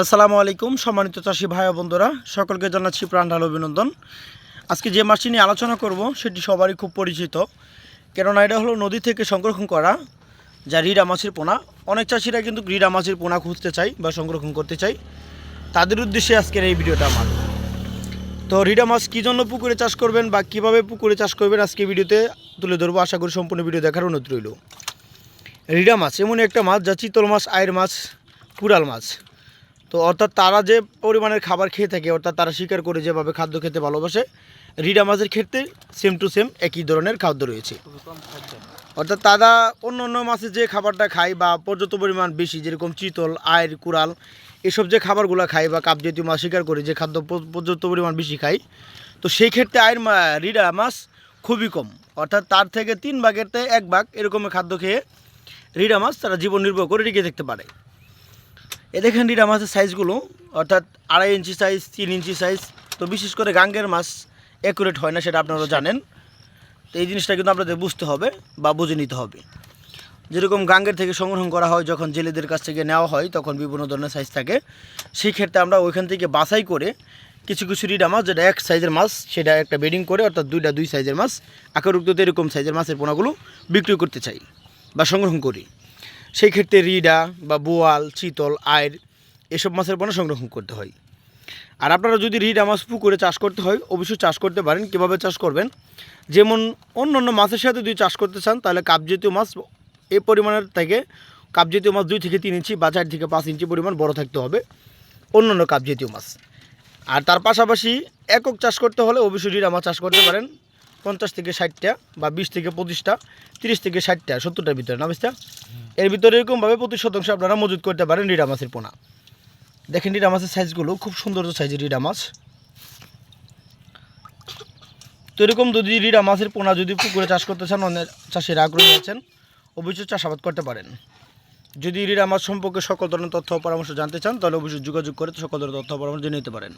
আসসালামু আলাইকুম, সম্মানিত চাষি ভাই বন্ধুরা। সকলকে জানাচ্ছি প্রাণঢাল অভিনন্দন। আজকে যে মাছটি নিয়ে আলোচনা করব, সেটি সবারই খুব পরিচিত। কেননা এটা হলো নদী থেকে সংরক্ষণ করা যা রিডা মাছের পোনা। অনেক চাষিরা কিন্তু রিডা মাছের পোনা খুঁজতে চাই বা সংরক্ষণ করতে চাই তাদের উদ্দেশ্যে আজকের এই ভিডিওটা আমার। তো রিডা মাছ কী জন্য পুকুরে চাষ করবেন বা কীভাবে পুকুরে চাষ করবেন আজকে ভিডিওতে তুলে ধরবো। আশা করি সম্পূর্ণ ভিডিও দেখার অনুরোধ রইল। রিডা মাছ এমন একটা মাছ যা চিতল মাছ আয়ের মাছ, কুড়াল মাছ। তো অর্থাৎ তারা যে পরিমাণের খাবার খেয়ে থাকে, অর্থাৎ তারা শিকার করে যেভাবে খাদ্য খেতে ভালোবাসে, রিডা মাছের ক্ষেত্রে সেম টু সেম একই ধরনের খাদ্য রয়েছে। অর্থাৎ তারা অন্য অন্য মাছের যে খাবারটা খায় বা পর্যাপ্ত পরিমাণ বেশি, যেরকম চিতল আয়ের কুড়াল, এসব যে খাবারগুলো খায় বা কাপ জাতীয় মাছ শিকার করে যে খাদ্য পর্যাপ্ত পরিমাণ বেশি খায়, তো সেই ক্ষেত্রে আয়ের রিডা মাছ খুবই কম। অর্থাৎ তার থেকে তিন ভাগেরতে এক ভাগ এরকমের খাদ্য খেয়ে রিডা মাছ তারা জীবন নির্বাহ করে রেখে থাকতে পারে। এ দেখেন রিডা মাছের সাইজগুলো অর্থাৎ আড়াই ইঞ্চি সাইজ তিন ইঞ্চি সাইজ তো বিশেষ করে গাঙ্গের মাছ অ্যাকুরেট হয় না, সেটা আপনারা জানেন। তো এই জিনিসটা কিন্তু আপনাদের বুঝতে হবে বা বুঝে নিতে হবে। যেরকম গাঙ্গের থেকে সংগ্রহণ করা হয়, যখন জেলেদের কাছ থেকে নেওয়া হয়, তখন বিভিন্ন ধরনের সাইজ থাকে। সেই ক্ষেত্রে আমরা ওইখান থেকে বাছাই করে কিছু কিছু রিডা মাছ যেটা এক সাইজের মাছ, সেটা একটা বেডিং করে, অর্থাৎ দুইটা দুই সাইজের মাছ আকারুক্ত এরকম সাইজের মাছের পোনাগুলো বিক্রি করতে চাই বা সংগ্রহণ করি। সেই ক্ষেত্রে রিডা বা বোয়াল, চিতল আয়ের এসব মাছের পোনা সংরক্ষণ করতে হয়। আর আপনারা যদি রিডা মাছ পুকুরে চাষ করতে হয়, অবশ্যই চাষ করতে পারেন। কীভাবে চাষ করবেন? যেমন অন্য অন্য মাছের সাথে যদি চাষ করতে চান, তাহলে কাপ জাতীয় মাছ এ পরিমাণের থেকে কাপ জাতীয় মাছ দুই থেকে তিন ইঞ্চি বা চার থেকে পাঁচ ইঞ্চি পরিমাণ বড় থাকতে হবে অন্য অন্য কাপ জাতীয় মাছ। আর তার পাশাপাশি একক চাষ করতে হলে অবশ্যই রিডা মাছ চাষ করতে পারেন। পঞ্চাশ থেকে ষাটটা বা বিশ থেকে পঁচিশটা, তিরিশ থেকে ষাটটা, সত্তরটার ভিতরে, না বুঝতে এর ভিতরে এরকমভাবে প্রতি শতাংশ আপনারা মজুত করতে পারেন রিডা মাছের পোনা। দেখেন রিডা মাছের সাইজগুলো, খুব সুন্দর সাইজের রিডা মাছ। তো এরকম যদি রিডা মাছের পোনা যদি পুকুরে চাষ করতে চান অনেক চাষিরা আগ্রহী আছেন, অবশ্যই চাষাবাদ করতে পারেন। যদি রিডা মাছ সম্পর্কে সকল ধরনের তথ্য পরামর্শ জানতে চান, তাহলে অবশ্যই যোগাযোগ করে সকল ধরনের তথ্য পরামর্শ জেনে নিতে পারেন।